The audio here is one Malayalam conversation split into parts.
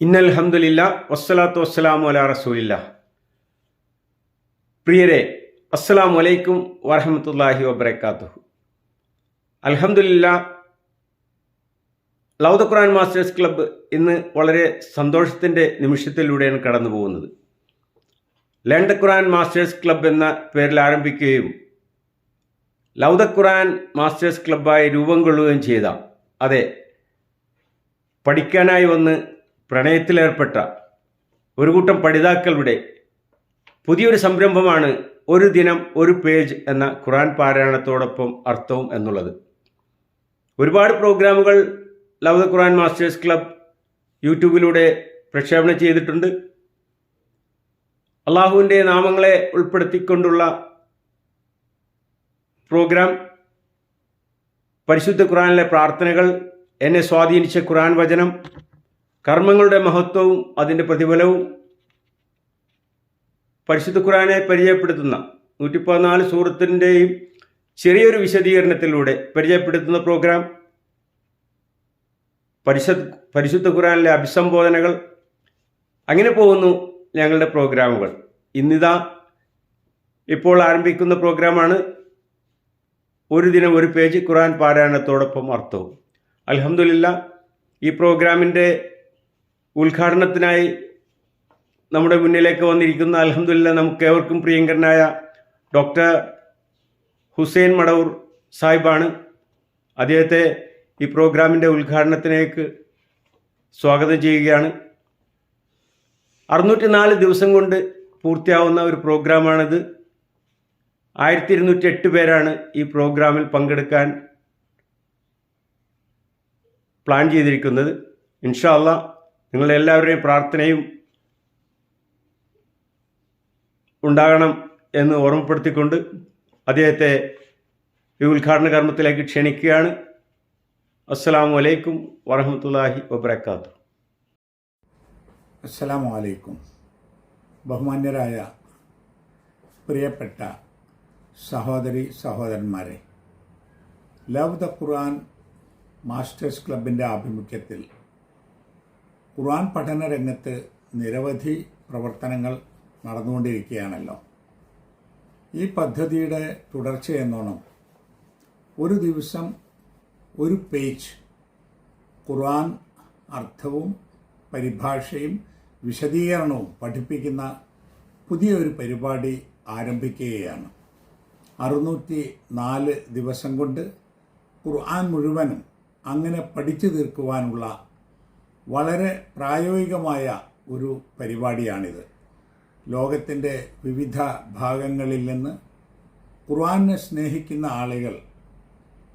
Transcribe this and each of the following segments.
ഇന്നൽഹമുല്ല വസ്സലാത്തു വസ്സലാമു അല റസൂലില്ല. പ്രിയരെ അസ്സലാമു വലൈക്കും വറഹമത്തല്ലാഹി വബർക്കാത്തു അലഹമുല്ല ലൗദ ഖുറാൻ മാസ്റ്റേഴ്സ് ക്ലബ്ബ് ഇന്ന് വളരെ സന്തോഷത്തിന്റെ നിമിഷത്തിലൂടെയാണ് കടന്നു പോകുന്നത് ലണ്ട ഖുറാൻ മാസ്റ്റേഴ്സ് ക്ലബ്ബ് എന്ന പേരിൽ ആരംഭിക്കുകയും ലൗദ ഖുറാൻ മാസ്റ്റേഴ്സ് ക്ലബ്ബായി രൂപം കൊള്ളുകയും ചെയ്ത അതെ പഠിക്കാനായി വന്ന് പ്രണയത്തിലേർപ്പെട്ട ഒരു കൂട്ടം പഠിതാക്കളുടെ പുതിയൊരു സംരംഭമാണ് ഒരു ദിനം ഒരു പേജ് എന്ന ഖുറാൻ പാരായണത്തോടൊപ്പം അർത്ഥവും എന്നുള്ളത്. ഒരുപാട് പ്രോഗ്രാമുകൾ love the Quran masters club യൂട്യൂബിലൂടെ പ്രക്ഷേപണം ചെയ്തിട്ടുണ്ട്. അള്ളാഹുവിന്റെ നാമങ്ങളെ ഉൾപ്പെടുത്തിക്കൊണ്ടുള്ള പ്രോഗ്രാം പരിശുദ്ധ ഖുറാനിലെ പ്രാർത്ഥനകൾ എന്നെ സ്വാധീനിച്ച ഖുറാൻ വചനം കർമ്മങ്ങളുടെ മഹത്വവും അതിന്റെ പ്രതിഫലവും പരിശുദ്ധ ഖുറാനെ പരിചയപ്പെടുത്തുന്ന നൂറ്റി പതിനാല് സൂറത്തിന്റെയും ചെറിയൊരു വിശദീകരണത്തിലൂടെ പരിചയപ്പെടുത്തുന്ന പ്രോഗ്രാം. പരിശുദ്ധ പരിശുദ്ധ ഖുറാനിലെ അഭിസംബോധനകൾ. അങ്ങനെ പോകുന്നു ഞങ്ങളുടെ പ്രോഗ്രാമുകൾ. ഇന്നിതാ ഇപ്പോൾ ആരംഭിക്കുന്ന പ്രോഗ്രാമാണ്. ഒരു ദിനം ഒരു പേജ് ഖുറാൻ പാരായണത്തോടൊപ്പം അർത്ഥവും. അലഹമില്ല ഈ പ്രോഗ്രാമിന്റെ ഉദ്ഘാടനത്തിനായി നമ്മുടെ മുന്നിലേക്ക് വന്നിരിക്കുന്ന അലഹമില്ല നമുക്ക് ഏവർക്കും പ്രിയങ്കരനായ ഡോക്ടർ ഹുസൈൻ മടവൂർ സാഹിബാണ്. അദ്ദേഹത്തെ ഈ പ്രോഗ്രാമിന്റെ ഉദ്ഘാടനത്തിലേക്ക് സ്വാഗതം ചെയ്യുകയാണ്. അറുന്നൂറ്റി നാല് ദിവസം കൊണ്ട് പൂർത്തിയാവുന്ന ഒരു പ്രോഗ്രാമാണിത്. ആയിരത്തി ഇരുന്നൂറ്റി എട്ട് പേരാണ് ഈ പ്രോഗ്രാമിൽ പങ്കെടുക്കാൻ പ്ലാൻ ചെയ്തിരിക്കുന്നത്. ഇൻഷാ അല്ലാ നിങ്ങളുടെ എല്ലാവരുടെയും പ്രാർത്ഥനയും ഉണ്ടാകണം എന്ന് ഓർമ്മപ്പെടുത്തിക്കൊണ്ട് അദ്ദേഹത്തെ ഈ ഉദ്ഘാടന കർമ്മത്തിലേക്ക് ക്ഷണിക്കുകയാണ്. അസ്സാം വലൈക്കും വറഹമത്തല്ലാഹി വബർക്കാത്തു അസ്സാം വലൈക്കും ബഹുമാന്യരായ പ്രിയപ്പെട്ട സഹോദരി സഹോദരന്മാരെ ലവ് ദ ഖുർആൻ മാസ്റ്റേഴ്സ് ക്ലബിന്റെ ആഭിമുഖ്യത്തിൽ ഖുർആൻ പഠന രംഗത്ത് നിരവധി പ്രവർത്തനങ്ങൾ നടന്നുകൊണ്ടിരിക്കുകയാണല്ലോ. ഈ പദ്ധതിയുടെ തുടർച്ചയെന്നോണം ഒരു ദിവസം ഒരു പേജ് ഖുർആൻ അർത്ഥവും പരിഭാഷയും വിശദീകരണവും പഠിപ്പിക്കുന്ന പുതിയൊരു പരിപാടി ആരംഭിക്കുകയാണ്. അറുന്നൂറ്റി നാല് ദിവസം കൊണ്ട് ഖുർആൻ മുഴുവനും അങ്ങനെ പഠിച്ചു തീർക്കുവാനുള്ള വളരെ പ്രായോഗികമായ ഒരു പരിപാടിയാണിത്. ലോകത്തിന്റെ വിവിധ ഭാഗങ്ങളിൽ നിന്ന് ഖുർആനെ സ്നേഹിക്കുന്ന ആളുകൾ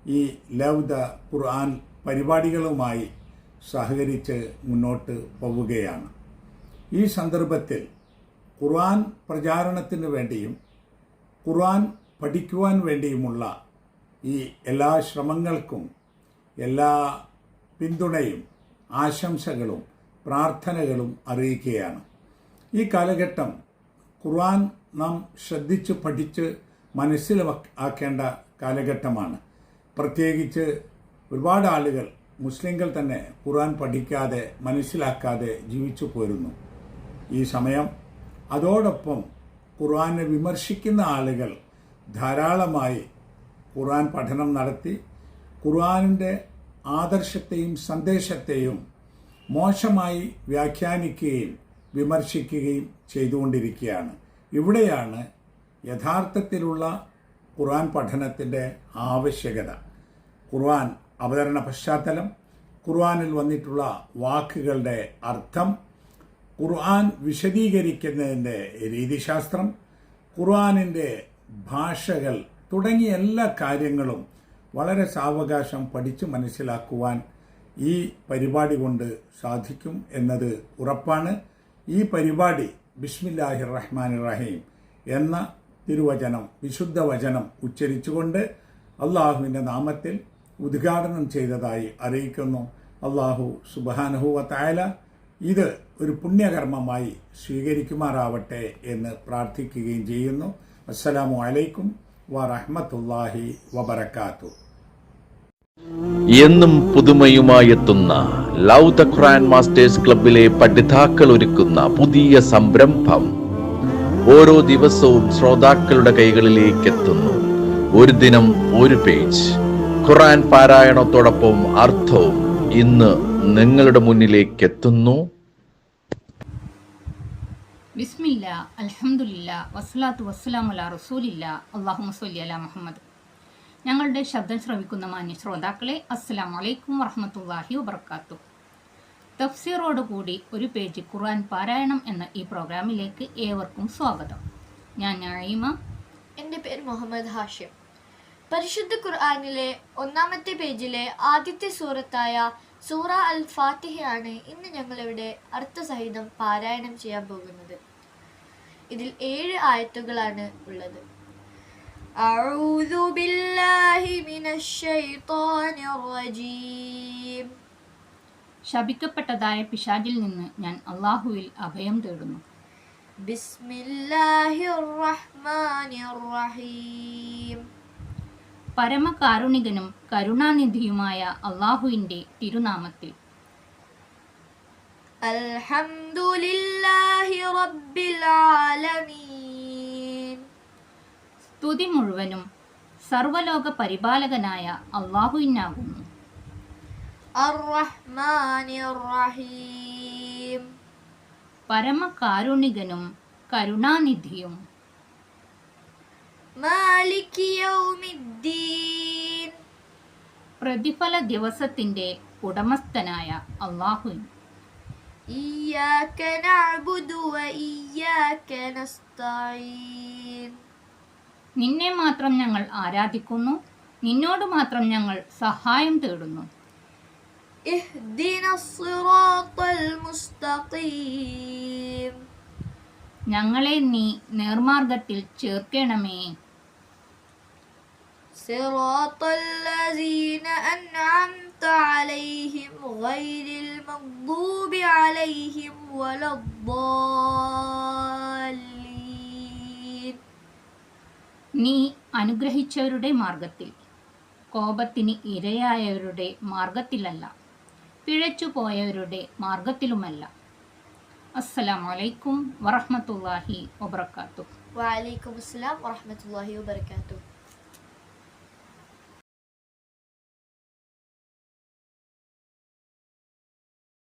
ഈ ലവ് ദ ഖുർആൻ പരിപാടികളുമായി സഹകരിച്ച് മുന്നോട്ട് പോവുകയാണ്. ഈ സന്ദർഭത്തിൽ ഖുർആൻ പ്രചാരണത്തിന് വേണ്ടിയും ഖുർആൻ പഠിക്കുവാൻ വേണ്ടിയുമുള്ള ഈ എല്ലാ ശ്രമങ്ങൾക്കും എല്ലാ പിന്തുണയും ആശംസകളും പ്രാർത്ഥനകളും അറിയിക്കുകയാണ്. ഈ കാലഘട്ടം ഖുർആൻ നാം ശ്രദ്ധിച്ച് പഠിച്ച് മനസ്സിലാക്കേണ്ട കാലഘട്ടമാണ്. പ്രത്യേകിച്ച് ഒരുപാട് ആളുകൾ മുസ്ലിങ്ങൾ തന്നെ ഖുർആൻ പഠിക്കാതെ മനസ്സിലാക്കാതെ ജീവിച്ചു പോരുന്നു. ഈ സമയം അതോടൊപ്പം ഖുർആനെ വിമർശിക്കുന്ന ആളുകൾ ധാരാളമായി ഖുർആൻ പഠനം നടത്തി ഖുർആനിന്റെ ആദർശത്തെയും സന്ദേശത്തെയും മോശമായി വ്യാഖ്യാനിക്കുകയും വിമർശിക്കുകയും ചെയ്തുകൊണ്ടിരിക്കുകയാണ്. ഇവിടെയാണ് യഥാർത്ഥത്തിലുള്ള ഖുർആൻ പഠനത്തിന്റെ ആവശ്യകത. ഖുർആൻ അവതരണ പശ്ചാത്തലം ഖുർആനിൽ വന്നിട്ടുള്ള വാക്കുകളുടെ അർത്ഥം ഖുർആൻ വിശദീകരിക്കുന്നതിന്റെ രീതിശാസ്ത്രം ഖുർആനിന്റെ ഭാഷകൾ തുടങ്ങിയ എല്ലാ കാര്യങ്ങളും വളരെ സാവകാശം പഠിച്ചു മനസ്സിലാക്കുവാൻ ഈ പരിപാടി കൊണ്ട് സാധിക്കും എന്നത് ഉറപ്പാണ്. ഈ പരിപാടി ബിസ്മില്ലാഹി റഹ്മാൻ റഹീം എന്ന തിരുവചനം വിശുദ്ധ വചനം ഉച്ചരിച്ചുകൊണ്ട് അള്ളാഹുവിന്റെ നാമത്തിൽ ഉദ്ഘാടനം ചെയ്തതായി അറിയിക്കുന്നു. അള്ളാഹു സുബാനുഹുവ തായാല ഇത് ഒരു പുണ്യകർമ്മമായി സ്വീകരിക്കുമാറാവട്ടെ എന്ന് പ്രാർത്ഥിക്കുകയും ചെയ്യുന്നു. അസ്സലാമു അലൈക്കും വറഹമത്തല്ലാഹി വബർക്കാത്തു എന്നും പുതുമയുമായി എത്തുന്ന ലവ് ദ ഖുറാൻ മാസ്റ്റേഴ്സ് ക്ലബിലെ പഠിതാക്കൾ ഒരുക്കുന്ന പുതിയ സംരംഭം ഓരോ ദിവസവും ശ്രോതാക്കളുടെ കൈകളിലേക്ക് എത്തുന്നു ഒരു ദിനം ഒരു പേജ് ഖുറാൻ പാരായണത്തോടൊപ്പം അർത്ഥവും ഇന്ന് നിങ്ങളുടെ മുന്നിലേക്ക് എത്തുന്നു ബിസ്മില്ല അലഹമുല്ല വസ്സലാത്തു വസ്സലാം അല റസൂലില്ല അള്ളാഹു മുസ്ലി അല മുഹമ്മദ്. ഞങ്ങളുടെ ശബ്ദം ശ്രവിക്കുന്ന മാന്യ ശ്രോതാക്കളെ അസ്സലാം വലൈക്കും വറഹമത്തല്ലാഹി വബർക്കാത്തു തഫ്സീറോട് കൂടി ഒരു പേജ് ഖുർആൻ പാരായണം എന്ന ഈ പ്രോഗ്രാമിലേക്ക് ഏവർക്കും സ്വാഗതം. ഞാൻ നഴീമ എന്റെ പേര് മുഹമ്മദ് ഹാഷിം. പരിശുദ്ധ ഖുർആാനിലെ ഒന്നാമത്തെ പേജിലെ ആദ്യത്തെ സൂറത്തായ സൂറ അൽ ഫാത്തിഹയാണ് ഇന്ന് ഞങ്ങളിവിടെ അർത്ഥസഹിതം പാരായണം ചെയ്യാൻ പോകുന്നത്. ഇതിൽ ഏഴ് ആയത്തുകളാണ് ഉള്ളത്. أعوذ بالله من الشيطان الرجيم ശപിക്കപ്പെട്ടതായ പിശാചിൽ നിന്ന് ഞാൻ അള്ളാഹുവിൽ അഭയം തേടുന്നു بسم الله الرحمن الرحيم പരമകാരുണികനും കരുണാനിധിയുമായ അള്ളാഹുവിൻ്റെ തിരുനാമത്തിൽ الحمد لله رب العالمين സ്തുതി മുഴുവനും സർവലോക പരിപാലകനായ അള്ളാഹുവിനാകുന്നു പരമകാരുണികനും കരുണാനിധിയും. പ്രതിഫല ദിവസത്തിന്റെ ഉടമസ്ഥനായ അള്ളാഹു ഇയ്യാക നഅബ്ദു വ ഇയ്യാക നസ്തഈൻ. നിന്നെ മാത്രം ഞങ്ങൾ ആരാധിക്കുന്നു നിന്നോട് മാത്രം ഞങ്ങൾ സഹായം തേടുന്നു اهدنا الصراط المستقيم ഞങ്ങളെ നീ നേർമാർഗത്തിൽ ചേർക്കണമേ صراط الذين أنعمت عليهم غير المغضوب عليهم ولا الضالين നീ അനുഗ്രഹിച്ചവരുടെ മാർഗത്തിൽ കോപത്തിന് ഇരയായവരുടെ മാർഗത്തിലല്ല പിഴച്ചുപോയവരുടെ മാർഗത്തിലുമല്ല അസ്സലാമലൈക്കും വറഹമത്തല്ലാഹി വബർക്കാത്തു വാലൈക്കും അസ്സലാം വറഹമത്തല്ലാഹി വബർക്കാത്തു